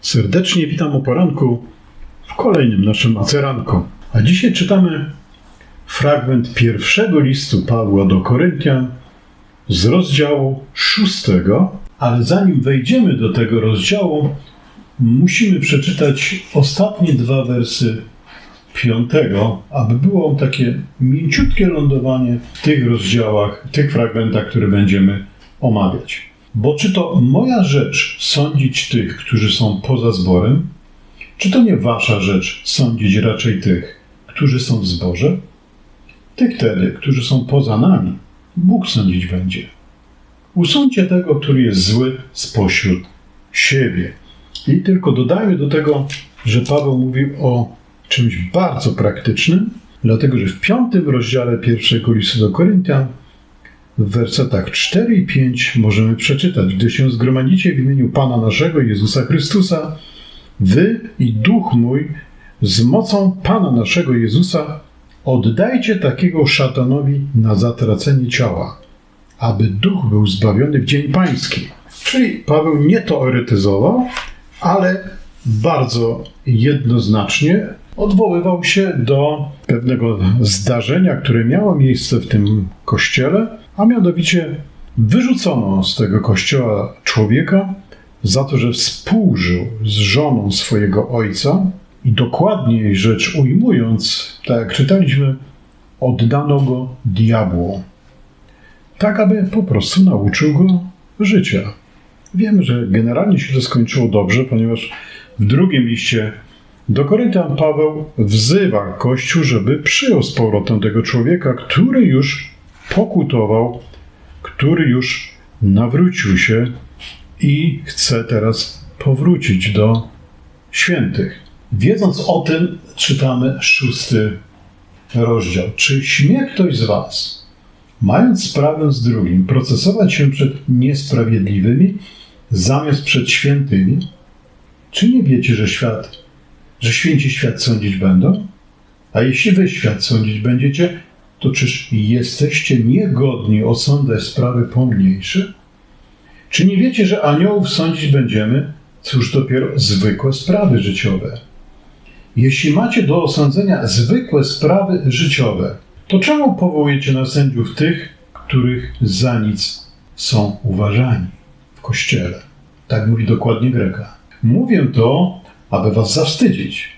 Serdecznie witam o poranku w kolejnym naszym maceranku. A dzisiaj czytamy fragment pierwszego listu Pawła do Koryntian z rozdziału szóstego, ale zanim wejdziemy do tego rozdziału, musimy przeczytać ostatnie dwa wersy piątego, aby było takie mięciutkie lądowanie w tych rozdziałach, w tych fragmentach, które będziemy omawiać. Bo czy to moja rzecz sądzić tych, którzy są poza zborem, czy to nie wasza rzecz sądzić raczej tych, którzy są w zborze? Tych tedy, którzy są poza nami, Bóg sądzić będzie. Usądźcie tego, który jest zły spośród siebie. I tylko dodajmy do tego, że Paweł mówi o czymś bardzo praktycznym, dlatego że w piątym rozdziale pierwszego listu do Koryntian w wersetach 4 i 5 możemy przeczytać: Gdy się zgromadzicie w imieniu Pana naszego Jezusa Chrystusa, wy i duch mój z mocą Pana naszego Jezusa oddajcie takiego szatanowi na zatracenie ciała, aby duch był zbawiony w dzień pański. Czyli Paweł nie teoretyzował, ale bardzo jednoznacznie odwoływał się do pewnego zdarzenia, które miało miejsce w tym kościele, a mianowicie wyrzucono z tego kościoła człowieka za to, że współżył z żoną swojego ojca i dokładniej rzecz ujmując, tak jak czytaliśmy, oddano go diabłu, tak aby po prostu nauczył go życia. Wiemy, że generalnie się to skończyło dobrze, ponieważ w drugim liście do Koryntian Paweł wzywa Kościół, żeby przyjął z powrotem tego człowieka, który już pokutował, który już nawrócił się i chce teraz powrócić do świętych. Wiedząc o tym, czytamy szósty rozdział. Czy śmie ktoś z Was, mając sprawę z drugim, procesować się przed niesprawiedliwymi zamiast przed świętymi? Czy nie wiecie, że świat, że święci świat sądzić będą? A jeśli wy świat sądzić będziecie, to czyż jesteście niegodni osądzać sprawy pomniejsze? Czy nie wiecie, że aniołów sądzić będziemy? Cóż dopiero zwykłe sprawy życiowe. Jeśli macie do osądzenia zwykłe sprawy życiowe, to czemu powołujecie na sędziów tych, których za nic są uważani w kościele? Tak mówi dokładnie Greka. Mówię to, aby was zawstydzić.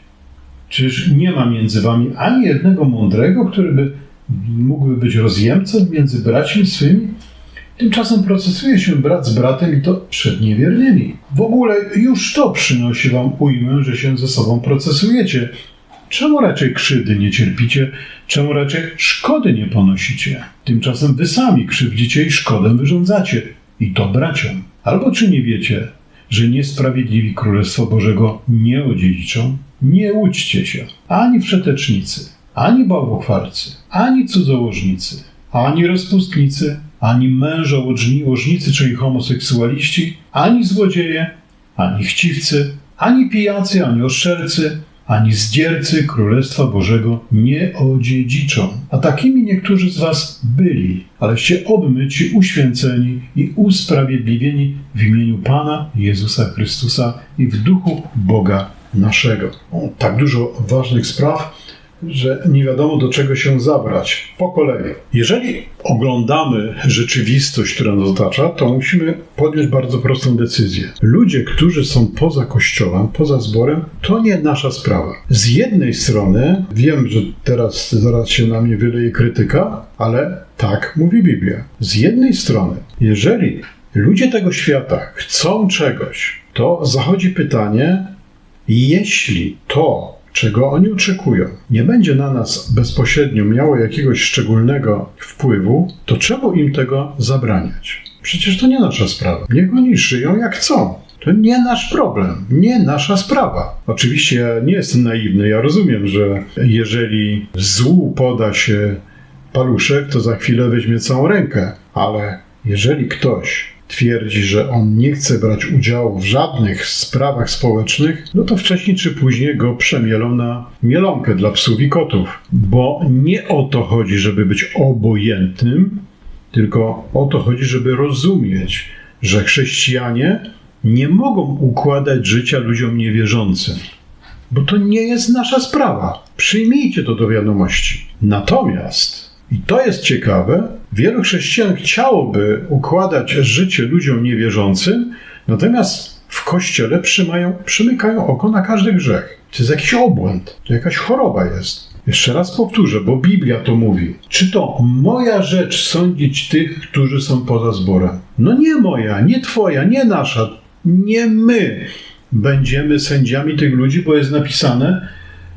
Czyż nie ma między wami ani jednego mądrego, który by mógłby być rozjemcą między braćmi swymi? Tymczasem procesuje się brat z bratem i to przed niewiernymi. W ogóle już to przynosi wam ujmę, że się ze sobą procesujecie. Czemu raczej krzywdy nie cierpicie? Czemu raczej szkody nie ponosicie? Tymczasem wy sami krzywdzicie i szkodę wyrządzacie. I to braciom. Albo czy nie wiecie, że niesprawiedliwi Królestwa Bożego nie odziedziczą? Nie łudźcie się, ani wszetecznicy, ani bałwochwalcy, ani cudzołożnicy, ani rozpustnicy, ani mężołodźni, łożnicy, czyli homoseksualiści, ani złodzieje, ani chciwcy, ani pijacy, ani oszczercy, ani zdziercy Królestwa Bożego nie odziedziczą. A takimi niektórzy z was byli, aleście obmyci, uświęceni i usprawiedliwieni w imieniu Pana Jezusa Chrystusa i w duchu Boga naszego. O, tak dużo ważnych spraw że nie wiadomo do czego się zabrać. Po kolei. Jeżeli oglądamy rzeczywistość, która nas otacza, to musimy podjąć bardzo prostą decyzję. Ludzie, którzy są poza kościołem, poza zborem, to nie nasza sprawa. Z jednej strony, wiem, że teraz zaraz się na mnie wyleje krytyka, ale tak mówi Biblia. Z jednej strony, jeżeli ludzie tego świata chcą czegoś, to zachodzi pytanie, jeśli to, czego oni oczekują, nie będzie na nas bezpośrednio miało jakiegoś szczególnego wpływu, to czemu im tego zabraniać? Przecież to nie nasza sprawa. Niech oni żyją jak chcą. To nie nasz problem, nie nasza sprawa. Oczywiście ja nie jestem naiwny, ja rozumiem, że jeżeli złu poda się paluszek, to za chwilę weźmie całą rękę, ale jeżeli ktoś twierdzi, że on nie chce brać udziału w żadnych sprawach społecznych, no to wcześniej czy później go przemielą na mielonkę dla psów i kotów. Bo nie o to chodzi, żeby być obojętnym, tylko o to chodzi, żeby rozumieć, że chrześcijanie nie mogą układać życia ludziom niewierzącym, bo to nie jest nasza sprawa. Przyjmijcie to do wiadomości. Natomiast, i to jest ciekawe, wielu chrześcijan chciałoby układać życie ludziom niewierzącym, natomiast w kościele przymają, przymykają oko na każdy grzech. To jest jakiś obłęd, to jakaś choroba jest. Jeszcze raz powtórzę, bo Biblia to mówi. Czy to moja rzecz sądzić tych, którzy są poza zborem? No nie moja, nie twoja, nie nasza, nie my będziemy sędziami tych ludzi, bo jest napisane,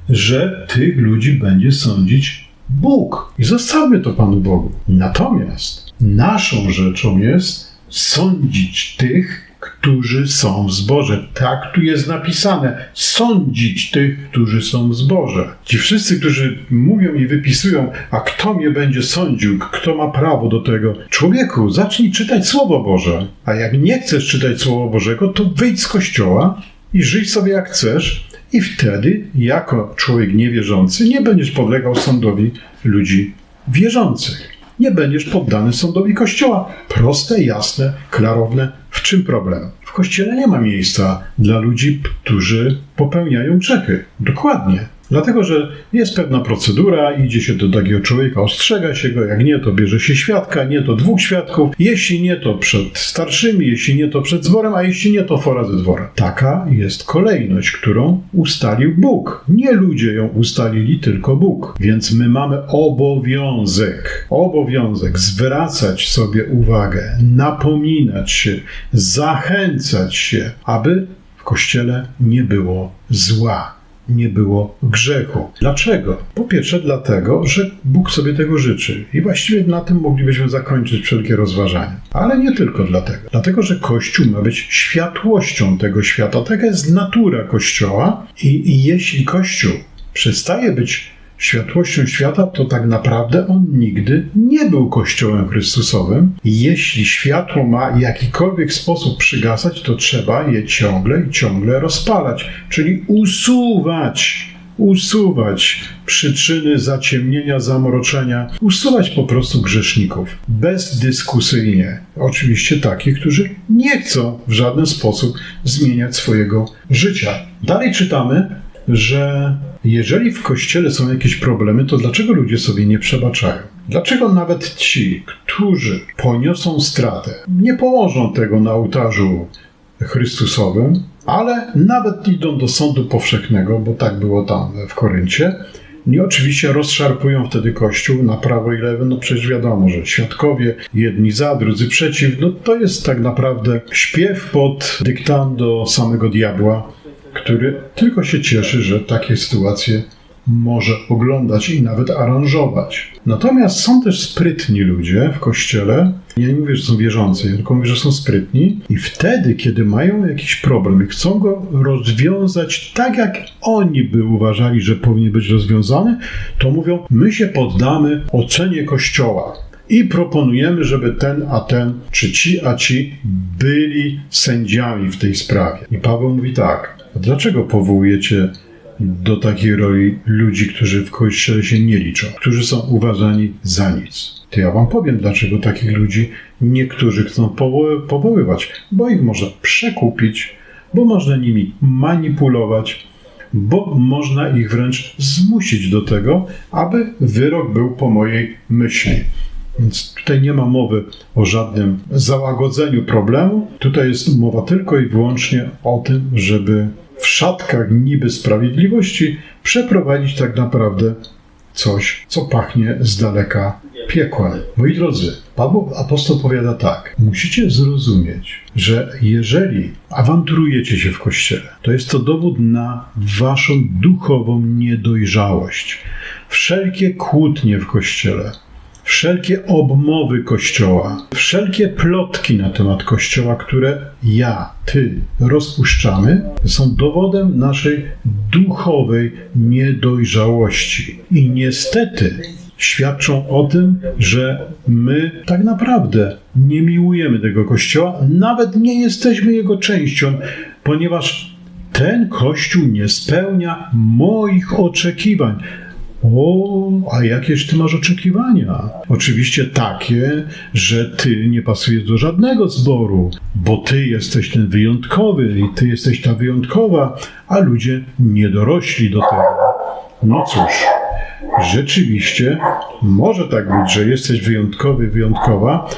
że tych ludzi będzie sądzić Bóg. I zostawmy to Panu Bogu. Natomiast naszą rzeczą jest sądzić tych, którzy są w zborze. Tak tu jest napisane. Sądzić tych, którzy są w zborze. Ci wszyscy, którzy mówią i wypisują, a kto mnie będzie sądził, kto ma prawo do tego. Człowieku, zacznij czytać Słowo Boże. A jak nie chcesz czytać Słowa Bożego, to wyjdź z kościoła i żyj sobie jak chcesz. I wtedy, jako człowiek niewierzący, nie będziesz podlegał sądowi ludzi wierzących nie będziesz poddany sądowi Kościoła. Proste, jasne, klarowne. W czym problem? W Kościele nie ma miejsca dla ludzi, którzy popełniają grzechy. Dokładnie. Dlatego, że jest pewna procedura, idzie się do takiego człowieka, ostrzega się go, jak nie, to bierze się świadka, nie, to dwóch świadków, jeśli nie, to przed starszymi, jeśli nie, to przed dworem, a jeśli nie, to fora ze dworem. Taka jest kolejność, którą ustalił Bóg. Nie ludzie ją ustalili, tylko Bóg. Więc my mamy obowiązek, obowiązek zwracać sobie uwagę, napominać się, zachęcać się, aby w kościele nie było zła nie było grzechu. Dlaczego? Po pierwsze, dlatego, że Bóg sobie tego życzy. I właściwie na tym moglibyśmy zakończyć wszelkie rozważania. Ale nie tylko dlatego. Dlatego, że Kościół ma być światłością tego świata. Taka jest natura Kościoła. I, i jeśli Kościół przestaje być światłością świata, to tak naprawdę on nigdy nie był Kościołem Chrystusowym. Jeśli światło ma w jakikolwiek sposób przygasać, to trzeba je ciągle i ciągle rozpalać, czyli usuwać usuwać przyczyny zaciemnienia, zamroczenia, usuwać po prostu grzeszników. Bezdyskusyjnie. Oczywiście takich, którzy nie chcą w żaden sposób zmieniać swojego życia. Dalej czytamy, że jeżeli w kościele są jakieś problemy, to dlaczego ludzie sobie nie przebaczają? Dlaczego nawet ci, którzy poniosą stratę, nie położą tego na ołtarzu Chrystusowym, ale nawet idą do sądu powszechnego, bo tak było tam w Koryncie, i oczywiście rozszarpują wtedy Kościół na prawo i lewo, no przecież wiadomo, że świadkowie, jedni za, drudzy przeciw, no to jest tak naprawdę śpiew pod dyktando samego diabła, który tylko się cieszy, że takie sytuacje może oglądać i nawet aranżować. Natomiast są też sprytni ludzie w kościele. Ja nie mówię, że są wierzący, tylko mówię, że są sprytni i wtedy, kiedy mają jakiś problem i chcą go rozwiązać tak, jak oni by uważali, że powinien być rozwiązany, to mówią, my się poddamy ocenie kościoła i proponujemy, żeby ten a ten, czy ci a ci byli sędziami w tej sprawie. I Paweł mówi tak, dlaczego powołujecie do takiej roli ludzi, którzy w kościele się nie liczą, którzy są uważani za nic? To ja wam powiem, dlaczego takich ludzi niektórzy chcą powoływać, bo ich można przekupić, bo można nimi manipulować, bo można ich wręcz zmusić do tego, aby wyrok był po mojej myśli. Więc tutaj nie ma mowy o żadnym załagodzeniu problemu. Tutaj jest mowa tylko i wyłącznie o tym, żeby w szatkach niby sprawiedliwości przeprowadzić tak naprawdę coś, co pachnie z daleka piekłem. Moi drodzy, Paweł apostoł powiada tak: Musicie zrozumieć, że jeżeli awanturujecie się w kościele, to jest to dowód na waszą duchową niedojrzałość. Wszelkie kłótnie w kościele, wszelkie obmowy Kościoła, wszelkie plotki na temat Kościoła, które ja, ty rozpuszczamy, są dowodem naszej duchowej niedojrzałości. I niestety świadczą o tym, że my tak naprawdę nie miłujemy tego Kościoła, nawet nie jesteśmy jego częścią, ponieważ ten Kościół nie spełnia moich oczekiwań O, a jakież ty masz oczekiwania? Oczywiście takie, że ty nie pasujesz do żadnego zboru, bo ty jesteś ten wyjątkowy i ty jesteś ta wyjątkowa, a ludzie nie dorośli do tego. No cóż, rzeczywiście może tak być, że jesteś wyjątkowy, wyjątkowa,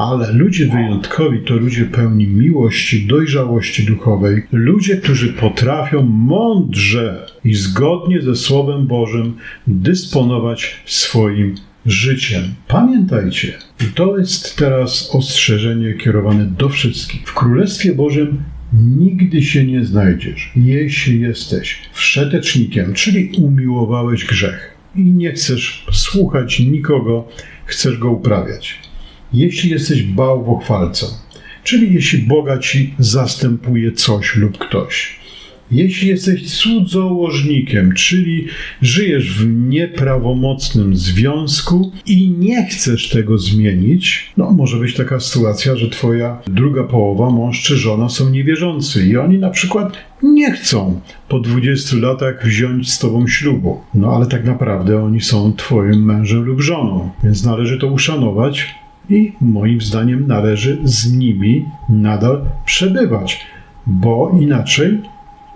ale ludzie wyjątkowi to ludzie pełni miłości, dojrzałości duchowej, ludzie, którzy potrafią mądrze i zgodnie ze Słowem Bożym dysponować swoim życiem. Pamiętajcie, i to jest teraz ostrzeżenie kierowane do wszystkich. W Królestwie Bożym nigdy się nie znajdziesz, jeśli jesteś wszetecznikiem, czyli umiłowałeś grzech i nie chcesz słuchać nikogo, chcesz go uprawiać jeśli jesteś bałwochwalcą, czyli jeśli Boga ci zastępuje coś lub ktoś. Jeśli jesteś cudzołożnikiem, czyli żyjesz w nieprawomocnym związku i nie chcesz tego zmienić, no może być taka sytuacja, że twoja druga połowa, mąż czy żona są niewierzący i oni na przykład nie chcą po 20 latach wziąć z tobą ślubu. No ale tak naprawdę oni są twoim mężem lub żoną, więc należy to uszanować i moim zdaniem należy z nimi nadal przebywać, bo inaczej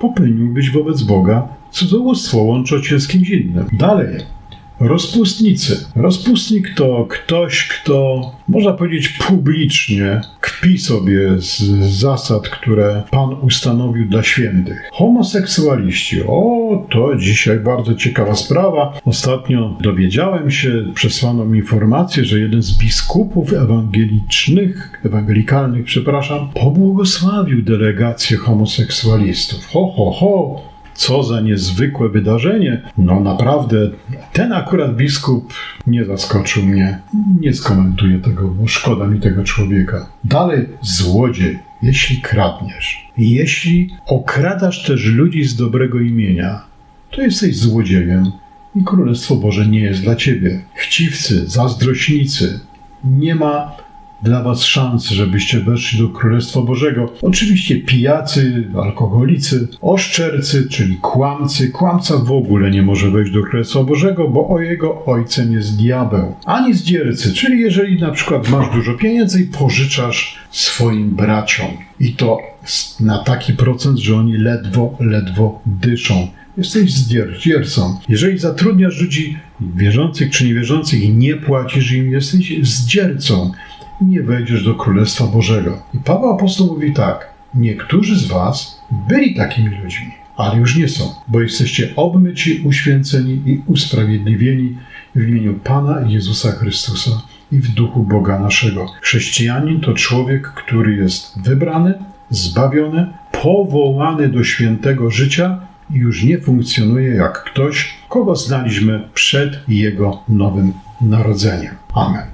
popełniłbyś wobec Boga cudzołóstwo, łącząc się z kimś innym. Dalej. Rozpustnicy. Rozpustnik to ktoś, kto, można powiedzieć, publicznie kpi sobie z zasad, które Pan ustanowił dla świętych. Homoseksualiści. O, to dzisiaj bardzo ciekawa sprawa. Ostatnio dowiedziałem się, przesłano mi informację, że jeden z biskupów ewangelicznych, ewangelikalnych, przepraszam, pobłogosławił delegację homoseksualistów. Ho, ho, ho! Co za niezwykłe wydarzenie. No naprawdę, ten akurat biskup nie zaskoczył mnie. Nie skomentuję tego, bo szkoda mi tego człowieka. Dalej, złodziej, jeśli kradniesz, jeśli okradasz też ludzi z dobrego imienia, to jesteś złodziejem i Królestwo Boże nie jest dla ciebie. Chciwcy, zazdrośnicy, nie ma dla was szans, żebyście weszli do Królestwa Bożego. Oczywiście pijacy, alkoholicy, oszczercy, czyli kłamcy. Kłamca w ogóle nie może wejść do Królestwa Bożego, bo o jego ojcem jest diabeł. Ani zdziercy, czyli jeżeli na przykład masz dużo pieniędzy i pożyczasz swoim braciom i to na taki procent, że oni ledwo, ledwo dyszą. Jesteś zdziercą. Jeżeli zatrudniasz ludzi wierzących czy niewierzących i nie płacisz im, jesteś zdziercą nie wejdziesz do Królestwa Bożego. I Paweł Apostoł mówi tak: Niektórzy z Was byli takimi ludźmi, ale już nie są, bo jesteście obmyci, uświęceni i usprawiedliwieni w imieniu Pana Jezusa Chrystusa i w duchu Boga naszego. Chrześcijanin to człowiek, który jest wybrany, zbawiony, powołany do świętego życia i już nie funkcjonuje jak ktoś, kogo znaliśmy przed jego nowym narodzeniem. Amen.